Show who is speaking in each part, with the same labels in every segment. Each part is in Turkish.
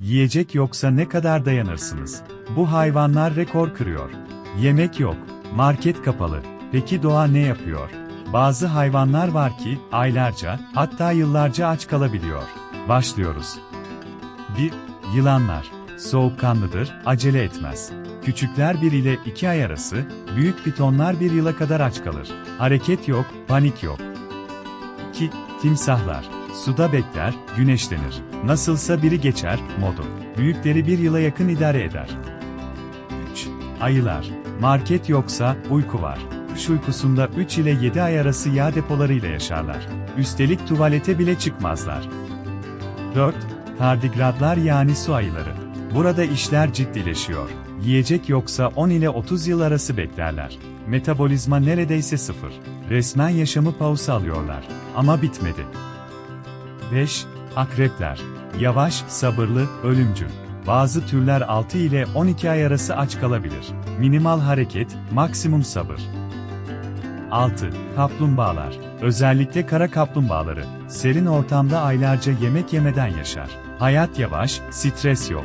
Speaker 1: Yiyecek yoksa ne kadar dayanırsınız? Bu hayvanlar rekor kırıyor. Yemek yok, market kapalı. Peki doğa ne yapıyor? Bazı hayvanlar var ki aylarca, hatta yıllarca aç kalabiliyor. Başlıyoruz. 1. Yılanlar. Soğukkanlıdır, acele etmez. Küçükler 1 ile 2 ay arası, büyük pitonlar 1 yıla kadar aç kalır. Hareket yok, panik yok. 2. Timsahlar. Suda bekler, güneşlenir. Nasılsa biri geçer, modu. Büyükleri bir yıla yakın idare eder. 3. Ayılar. Market yoksa, uyku var. Kış uykusunda 3 ile 7 ay arası yağ depolarıyla yaşarlar. Üstelik tuvalete bile çıkmazlar. 4. Tardigradlar yani su ayıları. Burada işler ciddileşiyor. Yiyecek yoksa 10 ile 30 yıl arası beklerler. Metabolizma neredeyse sıfır. Resmen yaşamı pausa alıyorlar. Ama bitmedi. 5. Akrepler. Yavaş, sabırlı, ölümcül. Bazı türler 6 ile 12 ay arası aç kalabilir. Minimal hareket, maksimum sabır. 6. Kaplumbağalar. Özellikle kara kaplumbağaları. Serin ortamda aylarca yemek yemeden yaşar. Hayat yavaş, stres yok.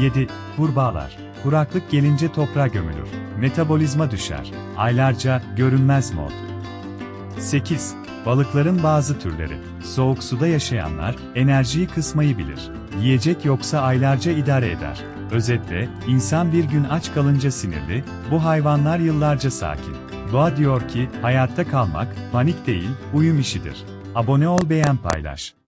Speaker 1: 7. Kurbağalar. Kuraklık gelince toprağa gömülür. Metabolizma düşer. Aylarca görünmez mod. 8. Balıkların bazı türleri. Soğuk suda yaşayanlar enerjiyi kısmayı bilir. Yiyecek yoksa aylarca idare eder. Özetle, insan bir gün aç kalınca sinirli, bu hayvanlar yıllarca sakin. Doğa diyor ki, hayatta kalmak, panik değil, uyum işidir. Abone ol beğen paylaş.